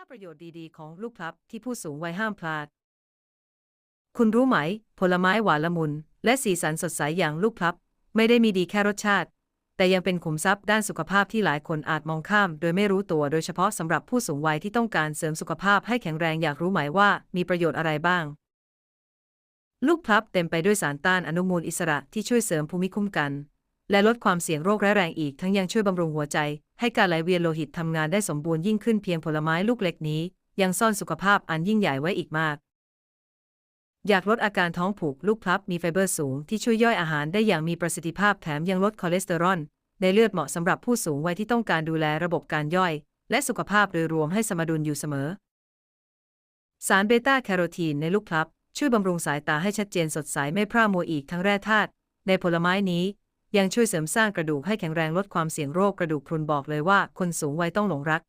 5ประโยชน์ดีๆ ของลูกพลับที่ผู้สูงวัยห้ามพลาด คุณรู้ไหม ผลไม้หวานละมุน และสีสันสดใสอย่างลูกพลับ ไม่ได้มีดีแค่รสชาติ แต่ยังเป็นขุมทรัพย์ด้านสุขภาพที่หลายคนอาจมองข้าม โดยไม่รู้ตัวโดยเฉพาะสำหรับผู้สูงวัยที่ต้องการเสริมสุขภาพให้แข็งแรงอยากรู้ไหมว่ามีประโยชน์อะไรบ้าง ลูกพลับเต็มไปด้วยสารต้านอนุมูลอิสระที่ช่วยเสริมภูมิคุ้มกัน และลดความเสี่ยงโรคร้ายแรงอีก ทั้งยังช่วยบำรุงหัวใจ ให้การไหลเวียนโลหิตทำงานได้สมบูรณ์ยิ่งขึ้นเพียงผลไม้ลูกเล็กนี้ ยังซ่อนสุขภาพอันยิ่งใหญ่ไว้อีกมาก อยากลดอาการท้องผูกลูกพลับมีไฟเบอร์สูงที่ช่วยย่อยอาหารได้อย่างมีประสิทธิภาพแถมยังลดคอเลสเตอรอลในเลือดเหมาะสำหรับผู้สูงวัยที่ต้องการดูแลระบบการย่อย และสุขภาพโดยรวมให้สมดุลอยู่เสมอ สารเบต้าแคโรทีนในลูกพลับช่วยบำรุงสายตาให้ชัดเจนสดใสไม่พร่ามัวอีกทั้งแร่ธาตุในผลไม้นี้ ยังช่วยเสริมสร้างกระดูกให้แข็งแรงลดความเสี่ยงโรคกระดูกพรุนบอกเลยว่าคนสูงวัยต้องหลงรัก